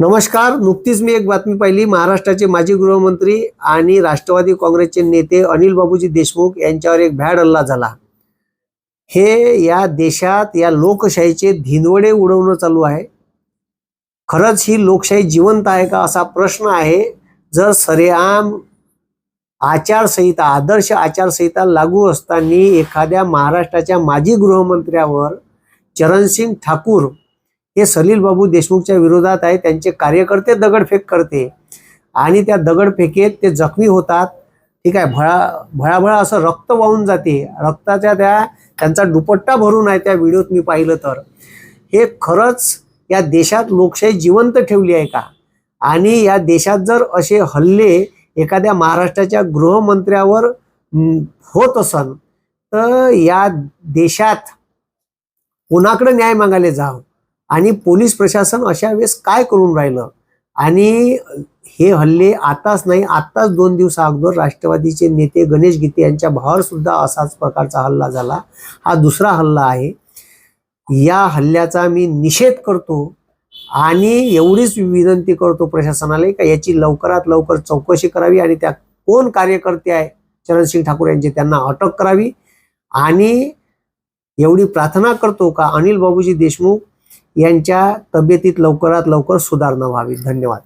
नमस्कार नुकतीच मी एक बातमी पाहिली. महाराष्ट्राचे माजी गृहमंत्री आणि राष्ट्रवादी काँग्रेसचे नेते अनिल बाबूजी देशमुख यांच्यावर एक भॅड हल्ला झाला. हे या देशात या लोकशाहीचे धिनवडे उडवणं चालू आहे. खरंच ही लोकशाही जिवंत आहे का असा प्रश्न आहे. जर सरेआम आचारसंहिता आदर्श आचारसंहिता लागू असताना एखाद्या महाराष्ट्राच्या माजी गृहमंत्र्यावर चरणसिंग ठाकूर हे सलील बाबू देशमुखच्या विरोधात आहे त्यांचे कार्यकर्ते दगडफेक करते. आणि त्या दगडफेकेत ते जखमी होतात. ठीक आहे भळा भळाभळा असं रक्त वाहून जाते. रक्ताच्या त्या त्यांचा दुपट्टा भरून आहे त्या व्हिडिओत मी पाहिलं तर. हे खरंच या देशात लोकशाही जिवंत ठेवली आहे का? आणि या देशात जर असे हल्ले एखाद्या महाराष्ट्राच्या गृहमंत्र्यावर होत असन तर या देशात कोणाकडे न्याय मागायला जावं? आणि पोलीस प्रशासन अशा वेळेस काय करून राहिलं? आणि हे हल्ले आताच नाही आत्ताच दोन दिवस अगोदर राष्ट्रवादीचे नेते गणेश गीते यांच्या भावावर सुद्धा असाच प्रकारचा हल्ला झाला. हा दुसरा हल्ला आहे. या हल्ल्याचा मी निषेध करतो आणि एवढीच विनंती करतो प्रशासनाला का याची लवकरात लवकर चौकशी करावी आणि त्या कोण कार्यकर्ते आहे? चरणसिंग ठाकूर यांचे त्यांना अटक करावी. आणि एवढी प्रार्थना करतो का? अनिल बाबूजी देशमुख यांच्या तब्येतीत लवकरात लवकर सुधारणा व्हावी. धन्यवाद.